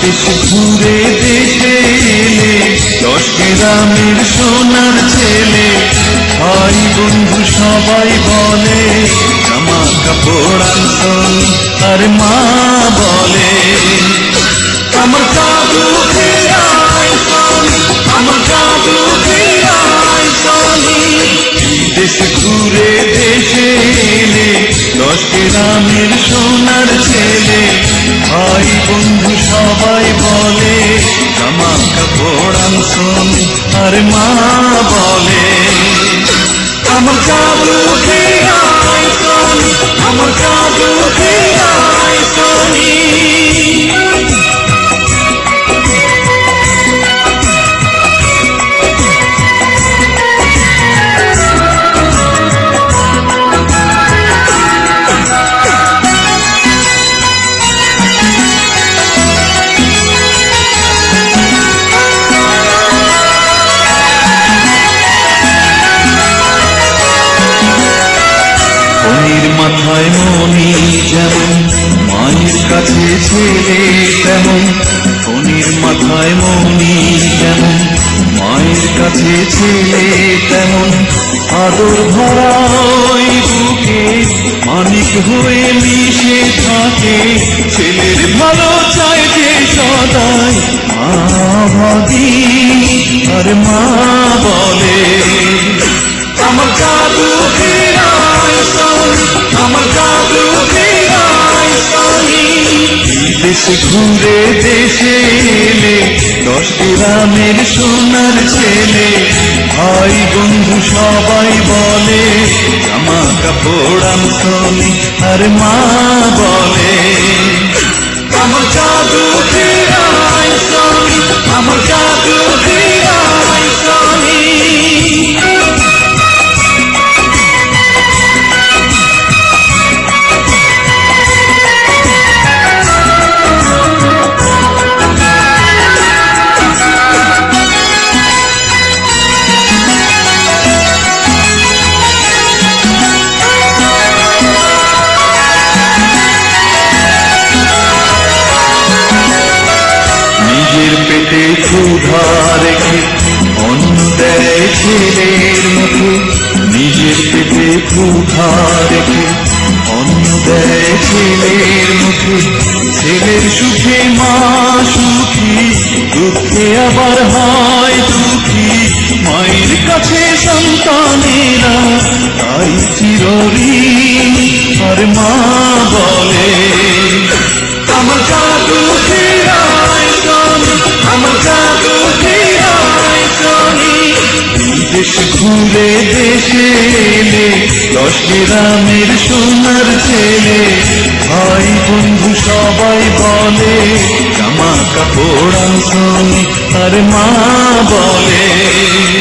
বিদেশ ঘুরে দেশে এলে, দশ সোনার ছেলে। ভাই, বন্ধু সবাই বলে, জামা কাপড় আনসন আর মা বলে। আমার জাদু আমার জাদু বিদেশ ঘুরে দেশে এলে, দশ সোনার ছেলে। ভাই, বন্ধু সবাই বলে জামা কাপড় শুন আর মা বলে। আমার জাদু আমার জাদু কাছে ছেলে তেমন ফণির মাথায় মনি যেমন মায়ের কাছে ছেলে তেমন, আদর ভরা বুকে, মানিক হয়ে মিশে থাকে, ছেলের ভালো চাই যে সদাই, মা ভাবি আর মা বলে। ঘুরে দেশে এলে, দশ গ্রামের সোনার ছেলে, ভাই বন্ধু সবাই বলে, জামা কাপড় আমি আর মা বলে। আমার জাদু ক্ষুধা রেখে ছেলের সুখে মা সুখী আবার হয় দুঃখী মায়ের কাছে সন্তানেরা, তাই চিরঋণ আর দেশে এলে দশ গ্রামের সোনার ছেলে। ভাই, বন্ধু সবাই বলে, জামা কাপড় আনসনি আর মা বলে।